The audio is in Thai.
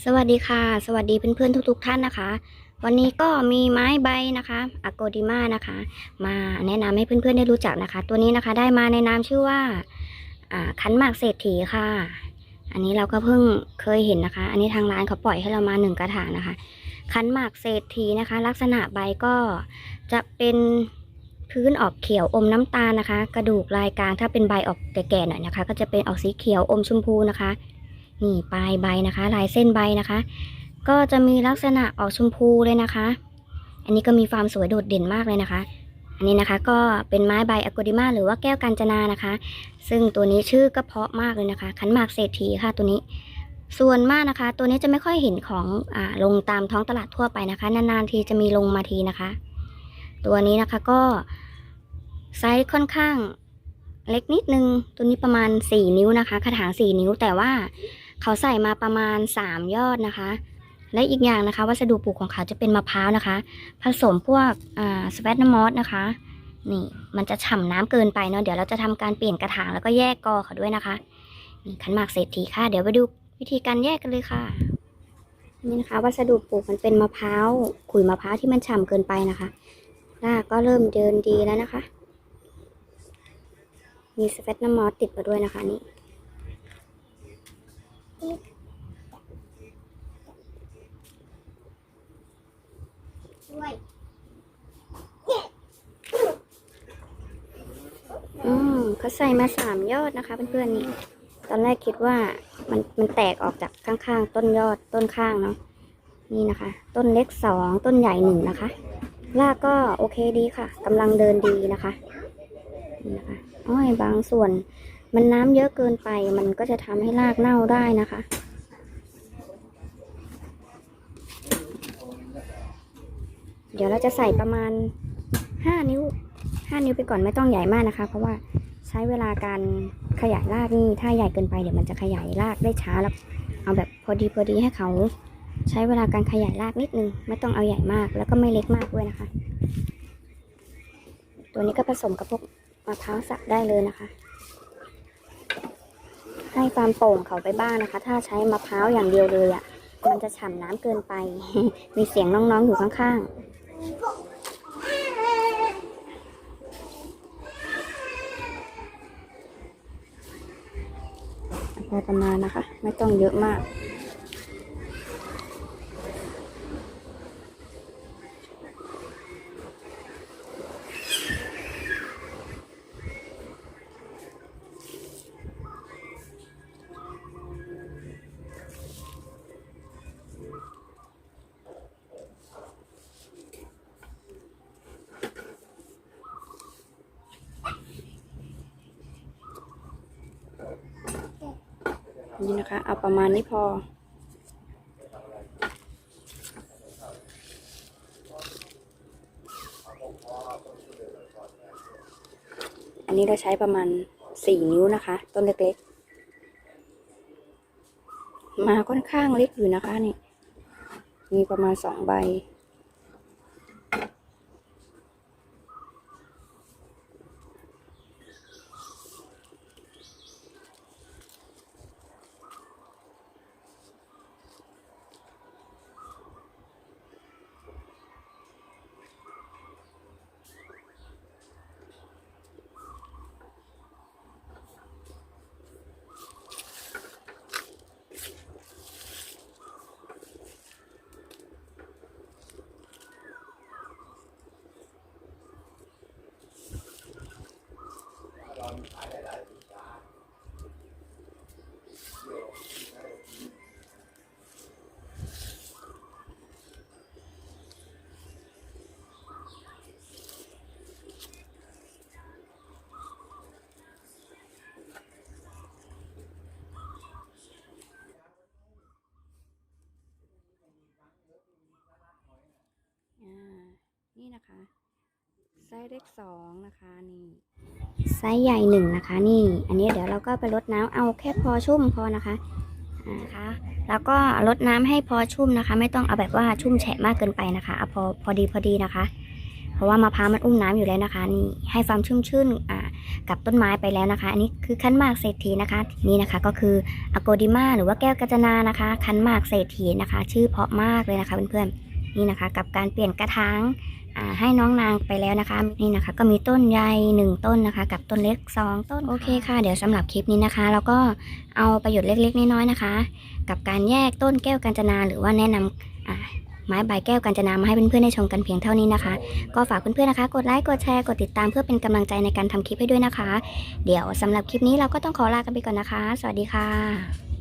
สวัสดีค่ะ สวัสดีเพื่อนๆทุก ๆ ท่านนะคะ วันนี้ก็มีไม้ใบนะคะอโกดิมานะคะ มาแนะนำให้เพื่อนๆได้รู้จักนะคะ ตัวนี้นะคะได้มาในนามชื่อว่าอ่าขันหมากเศรษฐีค่ะ อันนี้เราก็เพิ่งเคยเห็นนะคะ อันนี้ทางร้านเขาปล่อยให้เรามาหนึ่งกระถางนะคะ ขันหมากเศรษฐีนะคะ ลักษณะใบก็จะเป็นพื้นออกเขียวอมน้ำตาลนะคะ กระดูกลายกลางถ้าเป็นใบออกแก่ๆหน่อยนะคะ ก็จะเป็นออกสีเขียวอมชมพูนะคะ นี่ปลายใบนะคะ ลายเส้นใบนะคะ ก็จะมีลักษณะออกชมพูเลยนะคะ อันนี้ก็มีความสวยโดดเด่นมากเลยนะคะ อันนี้นะคะก็เป็นไม้ใบอะโกดิมาหรือว่าแก้วกัญจนานะคะ ซึ่งตัวนี้ชื่อก็เพราะมากเลยนะคะ ขันหมากเศรษฐีค่ะตัวนี้ ส่วนมากนะคะ ตัวนี้จะไม่ค่อยเห็นของอ่าลงตามท้องตลาดทั่วไปนะคะ นานๆทีจะมีลงมาทีนะคะ ตัวนี้นะคะก็ไซส์ค่อนข้างเล็กนิดนึง ตัวนี้ประมาณ 4 นิ้วนะคะ กระถาง 4 นิ้ว แต่ว่า เขาใส่มาประมาณ 3 ยอดนะคะ และอีกอย่างนะคะ วัสดุปลูกของเขาจะเป็นมะพร้าวนะคะ ผสมพวกสเปตนมอสนะคะ นี่มันจะฉ่ำน้ำเกินไปเนาะเดี๋ยวเราจะทำการเปลี่ยนกระถางแล้วก็แยกกอเขาด้วยนะคะนี่ขันหมากเศรษฐีค่ะ เดี๋ยวไปดูวิธีการแยกกันเลยค่ะนี่นะคะ วัสดุปลูกมันเป็นมะพร้าวขุยมะพร้าวที่มันฉ่ำเกินไปนะคะรากก็เริ่มเดินดีแล้วนะคะ มีสเปตนมอสติดมาด้วยนะคะนี่ ด้วยอืมเขาใส่มาสามยอดนะคะเพื่อนๆนี่ ตอนแรกคิดว่ามันมันแตกออกจากข้างๆ ต้นยอดต้นข้างเนาะ นี่นะคะ ต้นเล็กสองต้นใหญ่หนึ่งนะคะ รากก็โอเคดีค่ะกำลังเดินดีนะคะ นี่นะคะอ้อยบางส่วน มันน้ำเยอะเกินไป มันก็จะทำให้รากเน่าได้นะคะ เดี๋ยวเราจะใส่ประมาณห้านิ้วห้านิ้วไปก่อนไม่ต้องใหญ่มากนะคะ เพราะว่าใช้เวลาการขยายรากนี่ถ้าใหญ่เกินไปเดี๋ยวมันจะขยายรากได้ช้าแล้วเอาแบบพอดีพอดีให้เขา ใช้เวลาการขยายรากนิดนึง ไม่ต้องเอาใหญ่มากแล้วก็ไม่เล็กมากด้วยนะคะ ตัวนี้ก็ผสมกับพวกมะพร้าวสับได้เลยนะคะ ให้ความโป่งเขาไปบ้างนะคะ ถ้าใช้มะพร้าวอย่างเดียวเลยอะ่ะ มันจะฉ่ำน้ำเกินไป มีเสียงน้องๆอยู่ข้างๆพอประมาณนะคะ ไม่ต้องเยอะมาก นี่นะคะ เอาประมาณนี้พอ อันนี้เราใช้ประมาณสี่นิ้วนะคะ ต้นเล็กๆ มาค่อนข้างเล็กอยู่นะคะนี่ มีประมาณสองใบ นี่นะคะ ไซส์เล็กสองนะคะนี่ไซส์ใหญ่หนึ่งนะคะ นี่ อันนี้เดี๋ยวเราก็ไปรดน้ำเอาแค่พอชุ่มพอนะคะนะคะ แล้วก็รดน้ำให้พอชุ่มนะคะ ไม่ต้องเอาแบบว่าชุ่มแฉะมากเกินไปนะคะเอาพอพอดีพอดีนะคะ เพราะว่ามะพร้าวมันอุ้มน้ำอยู่แล้วนะคะ นี่ให้ความชุ่มชื่นอ่ากับต้นไม้ไปแล้วนะคะ อันนี้คือคันมากเศรษฐีนะคะ นี่นะคะก็คืออโกดิมาหรือว่าแก้วกัจนานะคะ คันมากเศรษฐีนะคะ ชื่อเพราะมากเลยนะคะเพื่อนๆ นี่นะคะ กับการเปลี่ยนกระถางให้น้องนางไปแล้วนะคะ นี่นะคะก็มีต้นใหญ่หนึ่งต้นนะคะ กับต้นเล็กสองต้นโอเคค่ะ เดี๋ยวสำหรับคลิปนี้นะคะเราก็เอาประโยชน์เล็กๆน้อยๆนะคะ กับการแยกต้นแก้วกัญจนาหรือว่าแนะนำอ่าไม้ใบแก้วกัญจนามาให้เพื่อนๆได้ชมกันเพียงเท่านี้นะคะ ก็ฝากเพื่อนๆนะคะ กดไลค์กดแชร์กดติดตามเพื่อเป็นกำลังใจในการทำคลิปให้ด้วยนะคะ เดี๋ยวสำหรับคลิปนี้เราก็ต้องขอลากันไปก่อนนะคะ สวัสดีค่ะ